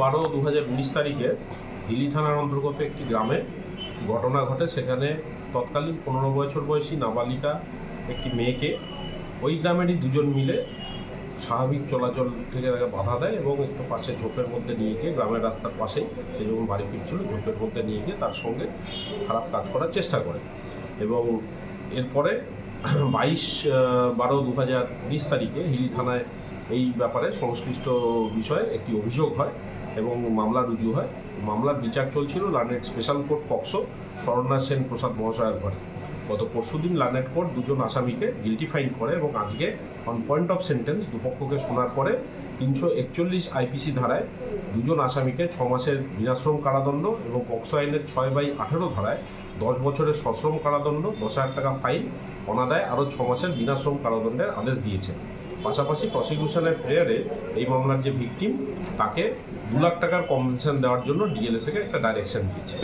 বারো দু তারিখে হিলি থানার অন্তর্গত একটি গ্রামে ঘটনা ঘটে। সেখানে তৎকালীন পনেরো বছর বয়সী নাবালিকা একটি মেয়েকে ওই গ্রামেরই দুজন মিলে স্বাভাবিক চলাচল থেকে তাকে বাধা দেয় এবং একটু পাশে ঝোপের মধ্যে নিয়ে গিয়ে গ্রামের রাস্তার পাশেই সে যখন বাড়ি ফিরছিল, ঝোপের মধ্যে নিয়ে গিয়ে তার সঙ্গে খারাপ কাজ করার চেষ্টা করে। এবং এরপরে বাইশ বারো দু হাজার বিশ তারিখে হিলি থানায় এই ব্যাপারে সংশ্লিষ্ট বিষয়ে একটি অভিযোগ হয় এবং মামলা রুজু হয়। মামলার বিচার চলছিল learned special court POCSO Swarna Sen Prasad মহাশয়ের ঘরে। গত পরশুদিন লার্নেট কোর্ট দুজন আসামিকে গিলটি ফাইন করে এবং আজকে অন পয়েন্ট অফ সেন্টেন্স দুপক্ষকে শোনার পরে তিনশো একচল্লিশ আইপিসি ধারায় দুজন আসামিকে ছ মাসের বিনাশ্রম কারাদণ্ড এবং পক্সো আইনের ছয় বাই আঠেরো ধারায় দশ বছরের সশ্রম কারাদণ্ড, দশ হাজার টাকা ফাইন, অনাদায় আরও ছ মাসের বিনাশ্রম কারাদণ্ডের আদেশ দিয়েছে। পাশাপাশি প্রসিকিউশনের প্রেয়ারে এই মামলার যে ভিকটিম তাকে দু লাখ টাকার কম্পেনশন দেওয়ার জন্য ডিএলএসএকে একটা ডাইরেকশন দিয়েছে।